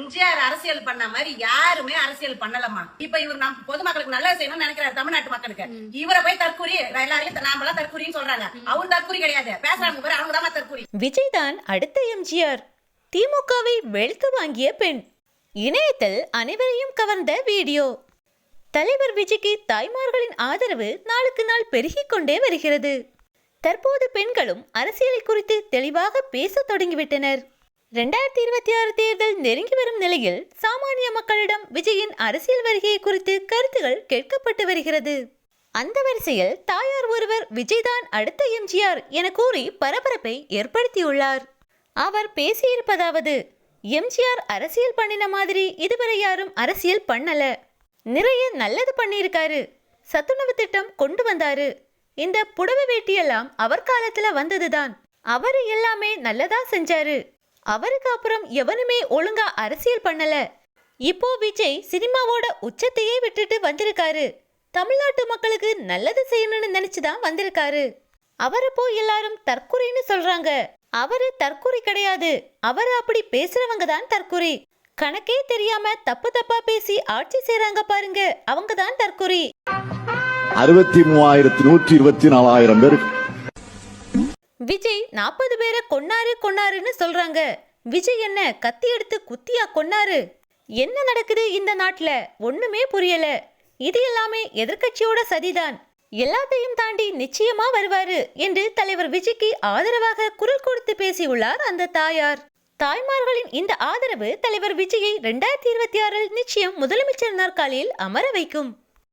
எம்ஜிஆர் அரசியல் பண்ண மாதிரி யாருமே அரசியல் பண்ணலமா இப்ப இவர் நம்ம பொதுமக்களுக்கு நல்லது செய்யணும்னு நினைக்கிறாரு தமிழ்நாட்டு மக்களுக்கு. இவரை போய் தற்கூரி எல்லாரையும் நாமெல்லாம் தற்கூரின்னு சொல்றாங்க. அவர் தற்கூரி கிடையாது. பேசுறாங்க பேர் அவங்க தான் தற்கூரி. விஜய் தான் அடுத்த எம்ஜிஆர். திமுகவை வெளுத்து வாங்கிய பெண். இணையத்தில் அனைவரையும் கவர்ந்த வீடியோ. தலைவர் விஜய்க்கு தாய்மார்களின் ஆதரவு நாளுக்கு நாள் பெருகிக் கொண்டே வருகிறது. தற்போது பெண்களும் அரசியலை குறித்து தெளிவாக பேசத் தொடங்கிவிட்டனர். ரெண்டாயிரத்தி இருபத்தி ஆறு தேர்தல் நெருங்கி வரும் நிலையில் சாமானிய மக்களிடம் விஜயின் அரசியல் வருகையை குறித்து கருத்துகள் கேட்கப்பட்டு வருகிறது. அந்த வரிசையில் தாயார் ஒருவர் விஜய்தான் அடுத்த எம்ஜிஆர் என கூறி பரபரப்பை ஏற்படுத்தியுள்ளார். அவர் பேசியிருப்பதாவது எம்ஜிஆர் அரசியல் பண்ணின மாதிரி இதுவரை யாரும் அரசியல் பண்ணல. நிறைய நல்லது பண்ணியிருக்காரு. சத்துணவு திட்டம் கொண்டு வந்தாரு. இந்த புடவை வேட்டியெல்லாம் அவர் காலத்துல வந்ததுதான். அவரு எல்லாமே நல்லதா செஞ்சாரு. அவருக்கு அப்புறம் எவனுமே ஒழுங்கா அரசியல் பண்ணல. இப்போ விஜய் சினிமாவோட உச்சத்தையே விட்டுட்டு வந்திருக்காரு. தமிழ்நாட்டு மக்களுக்கு நல்லது செய்யணும்னு நினைச்சுதான் வந்திருக்காரு. அவரை போய் எல்லாரும் தற்குறின்னு சொல்றாங்க. அவரு தற்குறி கிடையாது. அவர் அப்படி பேசுறவங்க தான் தற்குறி கணக்கே தெரியாம தப்பு தப்பா பேசி ஆட்சி செய்யறாங்க பாருங்க. அவங்க தான் தற்குறி அறுபத்தி மூவாயிரத்தி நூற்றி இருபத்தி நாலாயிரம் பேருக்கு விஜய் நாற்பது பேரை கொன்னாரு கொன்னாருன்னு சொல்றாங்க. விஜய் என்ன கத்தி எடுத்து குத்தியா கொன்னாரு? என்ன நடக்குது இந்த நாட்டுல? ஒண்ணுமே புரியல. இது எல்லாமே எதிர்க்கட்சியோட சதிதான். எல்லாத்தையும் தாண்டி நிச்சயமா வருவாரு என்று தலைவர் விஜய்க்கு ஆதரவாக குரல் கொடுத்து பேசியுள்ளார் அந்த தாயார். தாய்மார்களின் இந்த ஆதரவு தலைவர் விஜயை ரெண்டாயிரத்தி இருபத்தி ஆறில் நிச்சயம் முதலமைச்சர் நாற்காலியில் அமர வைக்கும்.